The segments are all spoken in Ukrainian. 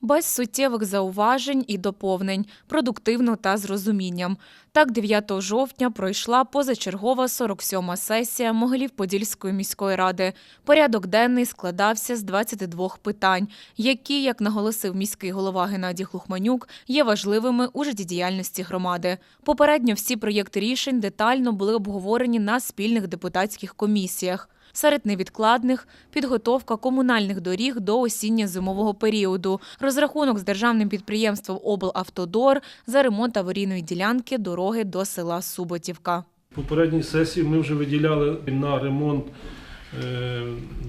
Без суттєвих зауважень і доповнень, продуктивно та з розумінням. Так, 9 жовтня пройшла позачергова 47-ма сесія Могилів-Подільської міської ради. Порядок денний складався з 22 питань, які, як наголосив міський голова Геннадій Хлухманюк, є важливими у життєдіяльності громади. Попередньо всі проєкти рішень детально були обговорені на спільних депутатських комісіях. Серед невідкладних підготовка комунальних доріг до осінньо-зимового періоду, розрахунок з державним підприємством облавтодор за ремонт аварійної ділянки дороги до села Суботівка. Попередній сесії ми вже виділяли на ремонт е,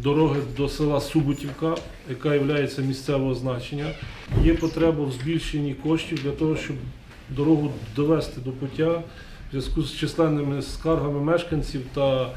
дороги до села Суботівка, яка є місцевого значення. Є потреба в збільшенні коштів для того, щоб дорогу довести до пуття в зв'язку з численними скаргами мешканців та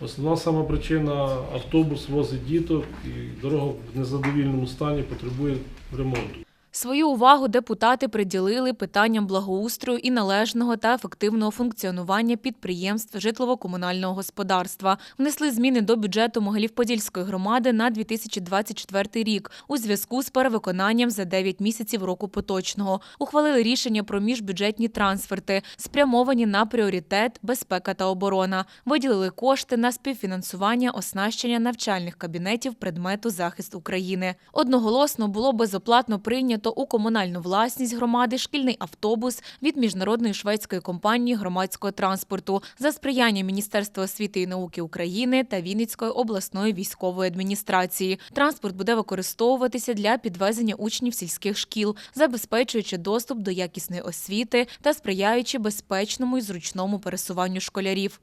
основна сама причина автобус возить діток і дорога в незадовільному стані потребує ремонту. Свою увагу депутати приділили питанням благоустрою і належного та ефективного функціонування підприємств житлово-комунального господарства. Внесли зміни до бюджету Могилів-Подільської громади на 2024 рік у зв'язку з перевиконанням за 9 місяців року поточного. Ухвалили рішення про міжбюджетні трансферти, спрямовані на пріоритет безпека та оборона. Виділили кошти на співфінансування оснащення навчальних кабінетів предмету захист України. Одноголосно було безоплатно прийнято у комунальну власність громади шкільний автобус від міжнародної шведської компанії громадського транспорту за сприяння Міністерства освіти і науки України та Вінницької обласної військової адміністрації. Транспорт буде використовуватися для підвезення учнів сільських шкіл, забезпечуючи доступ до якісної освіти та сприяючи безпечному і зручному пересуванню школярів.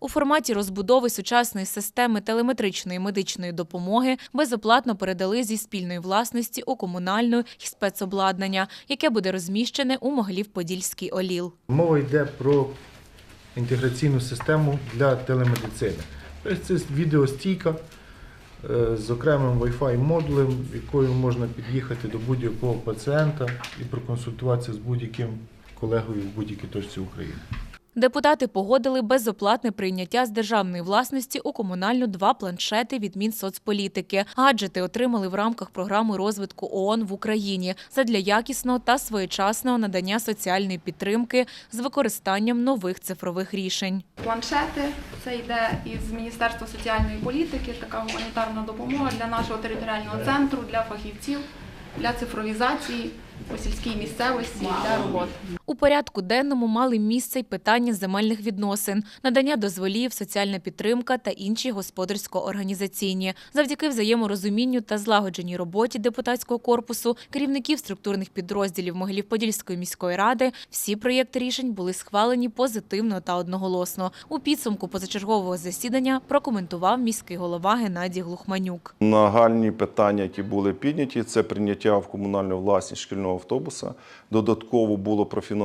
У форматі розбудови сучасної системи телеметричної медичної допомоги безоплатно передали зі спільної власності у комунальну і спецобладнання, яке буде розміщене у Могилів-Подільський ОЛІЛ. Мова йде про інтеграційну систему для телемедицини. Тобто це відеостійка е, з окремим Wi-Fi модулем, якою можна під'їхати до будь-якого пацієнта і проконсультуватися з будь-яким колегою в будь-якій точці України. Депутати погодили безоплатне прийняття з державної власності у комунальну два планшети від Мінсоцполітики. Гаджети отримали в рамках програми розвитку ООН в Україні задля якісного та своєчасного надання соціальної підтримки з використанням нових цифрових рішень. Планшети це йде із Міністерства соціальної політики, така гуманітарна допомога для нашого територіального центру, для фахівців, для цифровізації у сільській місцевості для роботи. У порядку денному мали місце й питання земельних відносин, надання дозволів, соціальна підтримка та інші господарсько-організаційні. Завдяки взаєморозумінню та злагодженій роботі депутатського корпусу, керівників структурних підрозділів Могилів-Подільської міської ради, всі проєкти рішень були схвалені позитивно та одноголосно. У підсумку позачергового засідання прокоментував міський голова Геннадій Глухманюк. Нагальні питання, які були підняті, це прийняття в комунальну власність шкільного автобуса. Додатково було профінансовано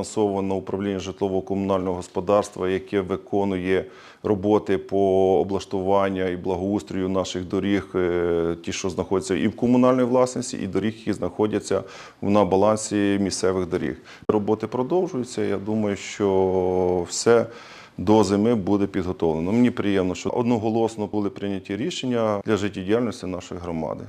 управління житлово-комунального господарства, яке виконує роботи по облаштуванню і благоустрою наших доріг, е, ті, що знаходяться і в комунальній власності, і доріг, які знаходяться на балансі місцевих доріг. Роботи продовжуються. Я думаю, що все. До зими буде підготовлено. Мені приємно, що одноголосно були прийняті рішення для життєдіяльності нашої громади.